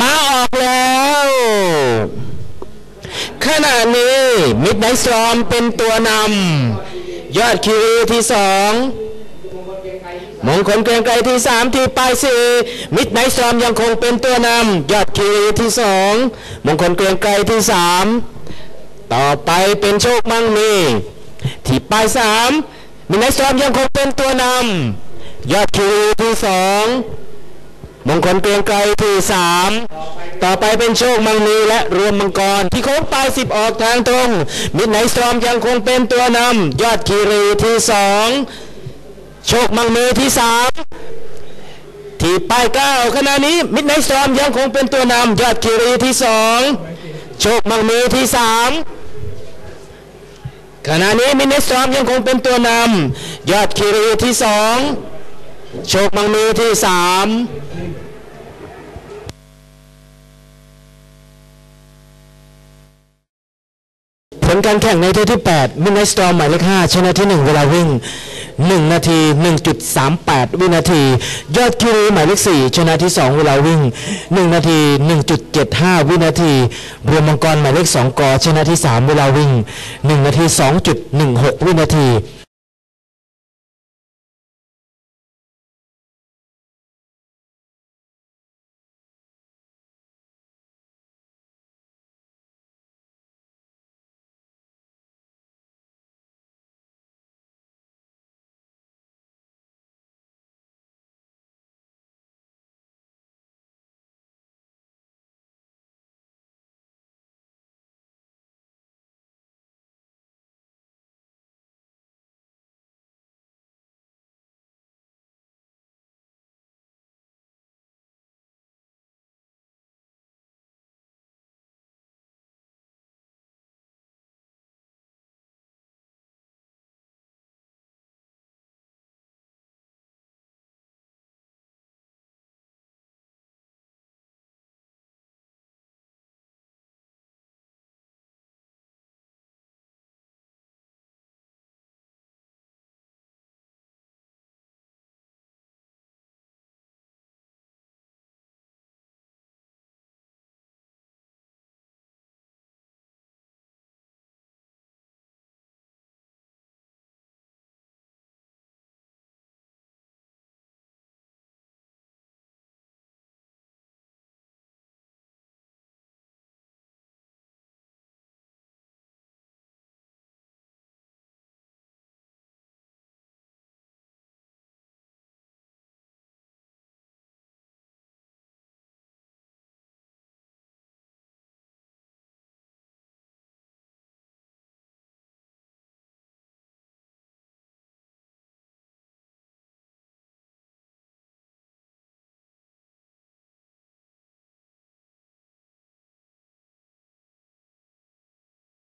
มาออกแล้ว ขณะนี้มิดไนท์สตรอมเป็นตัวนำยอดคิวที่สองมงคลเกรียงไกรที่สามที่ปลายสี่มิดไนท์สตรอมยังคงเป็นตัวนำยอดคิวที่สองมงคลเกรียงไกรที่สามต่อไปเป็นโชคมั่งมี ที่ปลายสามมิดไนท์สตรอมยังคงเป็นตัวนำยอดคิวที่สอง มงคลเกรียงไกรที่สามต่อไปเป็นโชคมังมีและรวมมังกร ที่โค้งปลายสิบออกทางตรงมิดไนท์สตรอมยังคงเป็นตัวนำยอดคีรีที่สองโชคมังมีที่สามที่ปลายเก้าขณะนี้มิดไนท์สตรอมยังคงเป็นตัวนำยอดคีรีที่สองโชคมังมีที่สามขณะนี้มิดไนท์สตรอมยังคงเป็นตัวนำยอดคีรีที่สองโชคมังมีที่สาม การแข่งในที่ที่8มินไนสตอมหมายเลข5ชนะที่ 1 เวลาวิ่ง 1 นาที 1.38 วินาที ยอดคิวหมายเลข4ชนะที่ 2 เวลาวิ่ง 1 นาที 1.75 วินาทีเรือมังกรหมายเลข2กอชนะที่ 3 เวลาวิ่ง 1 นาที 2.16 วินาที